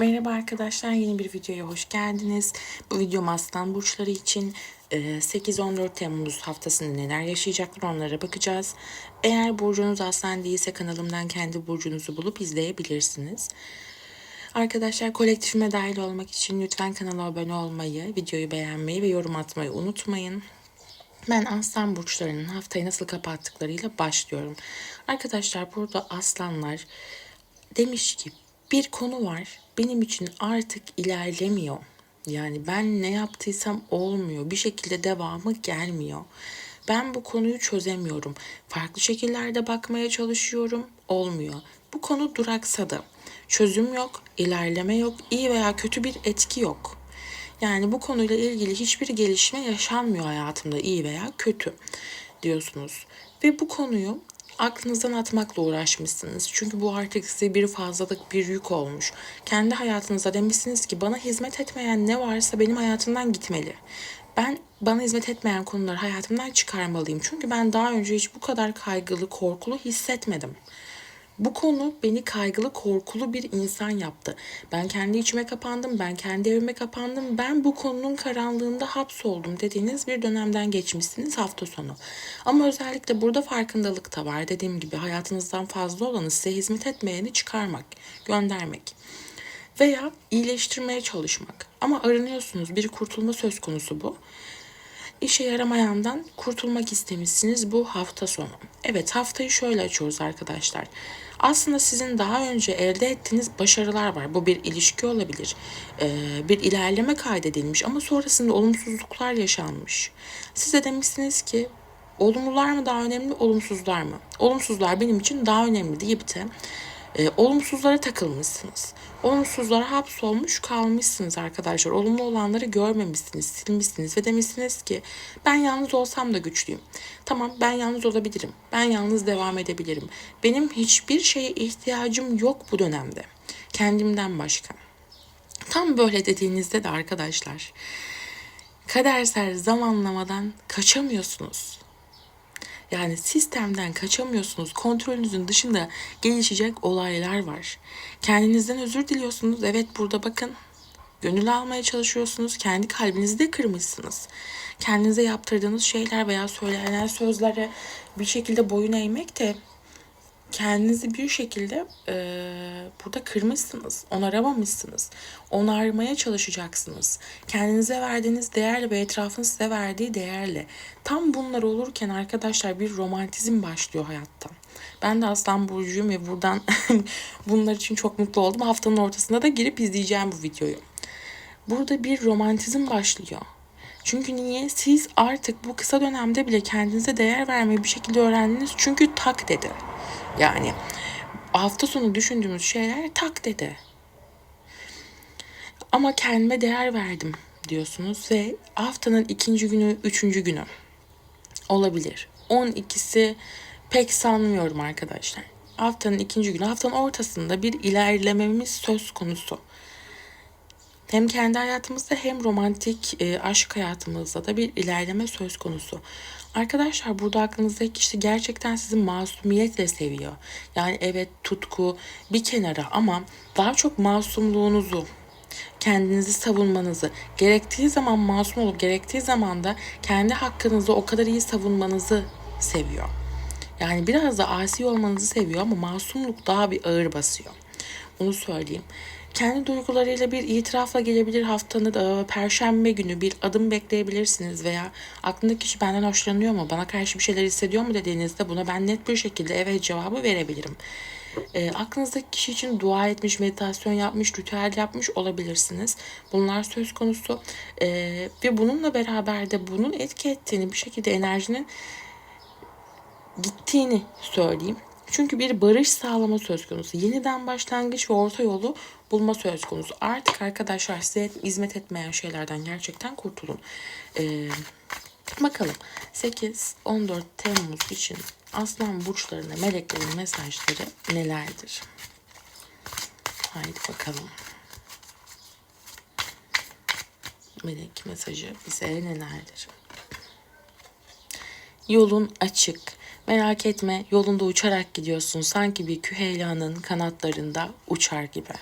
Merhaba arkadaşlar, yeni bir videoya hoş geldiniz. Bu videom aslan burçları için e, 8-14 Temmuz haftasında neler yaşayacaklar onlara bakacağız. Eğer burcunuz aslan değilse kanalımdan kendi burcunuzu bulup izleyebilirsiniz. Arkadaşlar kolektifime dahil olmak için lütfen kanala abone olmayı, videoyu beğenmeyi ve yorum atmayı unutmayın. Ben aslan burçlarının haftayı nasıl kapattıklarıyla başlıyorum. Arkadaşlar burada aslanlar demiş ki bir konu var benim için artık ilerlemiyor. Yani ben ne yaptıysam olmuyor. Bir şekilde devamı gelmiyor. Ben bu konuyu çözemiyorum. Farklı şekillerde bakmaya çalışıyorum. Olmuyor. Bu konu duraksadı. Çözüm yok, ilerleme yok, iyi veya kötü bir etki yok. Yani bu konuyla ilgili hiçbir gelişme yaşanmıyor hayatımda iyi veya kötü diyorsunuz. Ve bu konuyu aklınızdan atmakla uğraşmışsınız. Çünkü bu artık size bir fazlalık, bir yük olmuş. Kendi hayatınıza demişsiniz ki bana hizmet etmeyen ne varsa benim hayatımdan gitmeli. Ben bana hizmet etmeyen konuları hayatımdan çıkarmalıyım. Çünkü ben daha önce hiç bu kadar kaygılı, korkulu hissetmedim. Bu konu beni kaygılı, korkulu bir insan yaptı. Ben kendi içime kapandım, ben kendi evime kapandım. Ben bu konunun karanlığında hapsoldum dediğiniz bir dönemden geçmişsiniz hafta sonu. Ama özellikle burada farkındalık da var. Dediğim gibi hayatınızdan fazla olanı size hizmet etmeyeni çıkarmak, göndermek veya iyileştirmeye çalışmak. Ama aranıyorsunuz. Bir kurtulma söz konusu bu işe yaramayandan kurtulmak istemişsiniz bu hafta sonu. Evet haftayı şöyle açıyoruz arkadaşlar. Aslında sizin daha önce elde ettiğiniz başarılar var. Bu bir ilişki olabilir. Ee, bir ilerleme kaydedilmiş ama sonrasında olumsuzluklar yaşanmış. Size demişsiniz ki olumlular mı daha önemli, olumsuzlar mı? Olumsuzlar benim için daha önemli deyip de e, olumsuzlara takılmışsınız. Olumsuzlara hapsolmuş kalmışsınız arkadaşlar. Olumlu olanları görmemişsiniz, silmişsiniz ve demişsiniz ki ben yalnız olsam da güçlüyüm. Tamam ben yalnız olabilirim. Ben yalnız devam edebilirim. Benim hiçbir şeye ihtiyacım yok bu dönemde. Kendimden başka. Tam böyle dediğinizde de arkadaşlar kadersel zamanlamadan kaçamıyorsunuz. Yani sistemden kaçamıyorsunuz. Kontrolünüzün dışında gelişecek olaylar var. Kendinizden özür diliyorsunuz. Evet burada bakın gönül almaya çalışıyorsunuz. Kendi kalbinizi de kırmışsınız. Kendinize yaptırdığınız şeyler veya söylenen sözlere bir şekilde boyun eğmek de kendinizi bir şekilde e, burada kırmışsınız, onaramamışsınız. Onarmaya çalışacaksınız. Kendinize verdiğiniz değerle ve etrafın size verdiği değerle. Tam bunlar olurken arkadaşlar bir romantizm başlıyor hayatta. Ben de Aslan Burcu'yum ve buradan bunlar için çok mutlu oldum. Haftanın ortasında da girip izleyeceğim bu videoyu. Burada bir romantizm başlıyor. Çünkü niye? Siz artık bu kısa dönemde bile kendinize değer vermeyi bir şekilde öğrendiniz. Çünkü tak dedi. Yani hafta sonu düşündüğümüz şeyler tak dedi. Ama kendime değer verdim diyorsunuz ve haftanın ikinci günü, üçüncü günü olabilir. 12'si pek sanmıyorum arkadaşlar. Haftanın ikinci günü, haftanın ortasında bir ilerlememiz söz konusu. Hem kendi hayatımızda hem romantik e, aşk hayatımızda da bir ilerleme söz konusu. Arkadaşlar burada aklınızdaki kişi gerçekten sizi masumiyetle seviyor. Yani evet tutku bir kenara ama daha çok masumluğunuzu, kendinizi savunmanızı, gerektiği zaman masum olup gerektiği zaman da kendi hakkınızı o kadar iyi savunmanızı seviyor. Yani biraz da asi olmanızı seviyor ama masumluk daha bir ağır basıyor. Bunu söyleyeyim. Kendi duygularıyla bir itirafla gelebilir haftanın da perşembe günü bir adım bekleyebilirsiniz veya aklındaki kişi benden hoşlanıyor mu, bana karşı bir şeyler hissediyor mu dediğinizde buna ben net bir şekilde evet cevabı verebilirim. E, aklınızdaki kişi için dua etmiş, meditasyon yapmış, ritüel yapmış olabilirsiniz. Bunlar söz konusu e, ve bununla beraber de bunun etki ettiğini bir şekilde enerjinin gittiğini söyleyeyim. Çünkü bir barış sağlama söz konusu. Yeniden başlangıç ve orta yolu bulma söz konusu. Artık arkadaşlar size hizmet etmeyen şeylerden gerçekten kurtulun. Ee, bakalım 8-14 Temmuz için Aslan burçlarına meleklerin mesajları nelerdir? Haydi bakalım. Melek mesajı bize nelerdir? Yolun açık. Merak etme yolunda uçarak gidiyorsun. Sanki bir küheylanın kanatlarında uçar gibi.